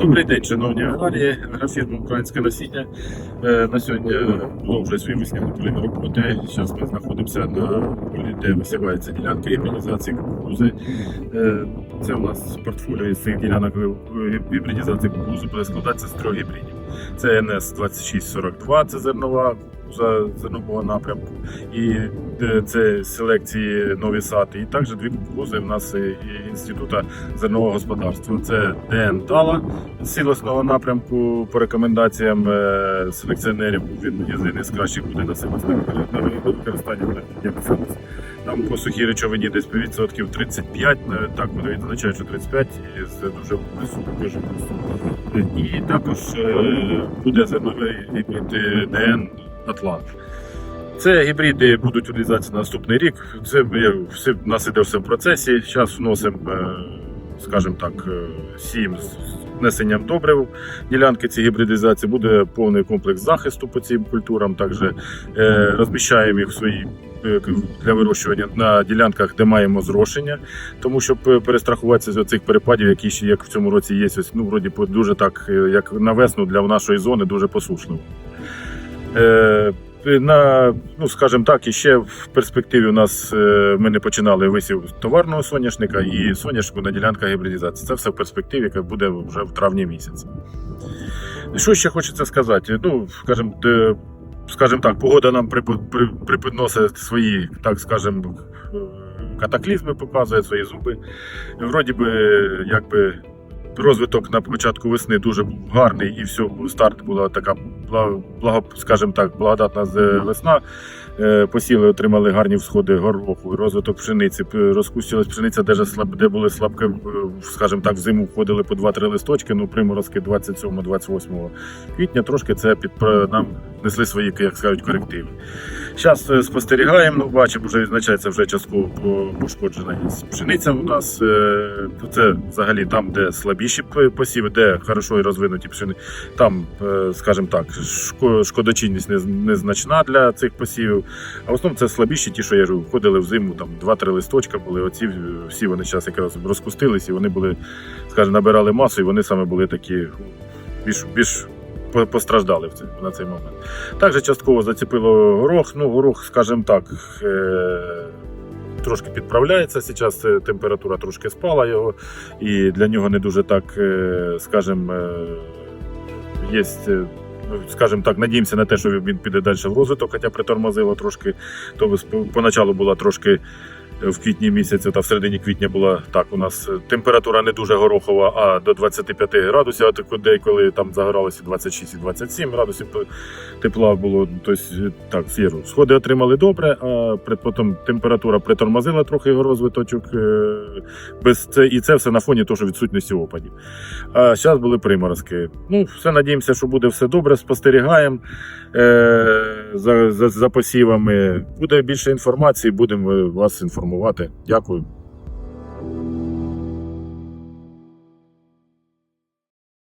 Добрий день, шановні аграрії, агрофірма Українське насіння. Е, На сьогодні продовжує свої весняні полі роботи. Зараз ми знаходимося на полі, де висівається ділянка гібридізації кукурузи. Е, Це у нас портфоліо із цих ділянок гібридізації кукурузи буде складатися з трьох гібридів. Це НС 2642, це зернова кукуруза зернового напрямку, і е, це селекції нові сати. І також дві кукурузи в нас е, інституту зернового господарства. Це ДН Тала сілосного напрямку по рекомендаціям е, селекціонерів. Він єдиний з кращих буде на на використання. Там по сухій речовині десь відсотків 35, навіть так вони відзначають, що 35 і з дуже високою живністю. І також буде зерновий ДН Атлант. Це гібриди будуть реалізації на наступний рік. Це все нас іде все в процесі. Зараз вносимо, е, скажімо так, е, сіємо з внесенням добрив ділянки цієї гібридизації. Буде повний комплекс захисту по цим культурам. Також е, розміщаємо їх в свої е, для вирощування на ділянках, де маємо зрошення, тому щоб перестрахуватися з цих перепадів, які ще як в цьому році є. Ось, ну, вроді дуже так, як на весну для нашої зони, дуже посушливо. Е, на, ну, скажімо так, і ще в перспективі у нас е, ми не починали висів товарного соняшника і соняшнику на ділянках гібридизації. Це все в перспективі, яка буде вже в травні місяці. Що ще хочеться сказати? Ну, скажімо, скажімо так, погода нам прип- припідносить свої, так скажімо, е, катаклізми, показує свої зуби. Вроді би, якби розвиток на початку весни дуже був гарний, і все, старт була така благо, скажімо так, благодатна з- весна. Е, Посіли, отримали гарні всходи гороху, розвиток пшениці, розкустилась пшениця, де, же слаб, де були слабкі, е, скажімо так, в зиму входили по 2-3 листочки, ну приморозки 27-28 квітня трошки це під нам несли свої, як скажуть, корективи. Зараз спостерігаємо, ну, бачимо, вже відзначається вже частково пошкоджена є пшениця у нас. е, Це взагалі там, де слабіші посіви, де хорошо і розвинуті пшени. Там, е, скажімо так, шко- шкодочинність незначна для цих посівів. А в основному це слабіші, ті, що я говорю, входили в зиму, там 2-3 листочка були. Оці е, всі вони зараз якраз розкустились, і вони були, скажімо, набирали масу, і вони саме були такі більш, більш по- постраждали на цей момент. Також частково зацепило горох. Ну, горох, скажімо так, е- трошки підправляється. Зараз е, температура трошки спала його, і для нього не дуже так, скажімо, є. Скажімо так, надіємося на те, що він піде далі в розвиток, хоча притормозило трошки. То поначалу була трошки в квітні місяці, та в середині квітня була так. У нас е, температура не дуже горохова, а до 25 градусів, а тако деколи там загоралося 26 і 27 градусів тепла було. Тобто так, сіру. Сходи отримали добре, а потім температура притормозила трохи його розвиточок. е, Без це, і це все на фоні того, відсутності опадів. А зараз були приморозки. Ну, все надіємося, що буде все добре. Спостерігаємо е, за, за, за посівами. Буде більше інформації, будемо вас інформувати. Дякую.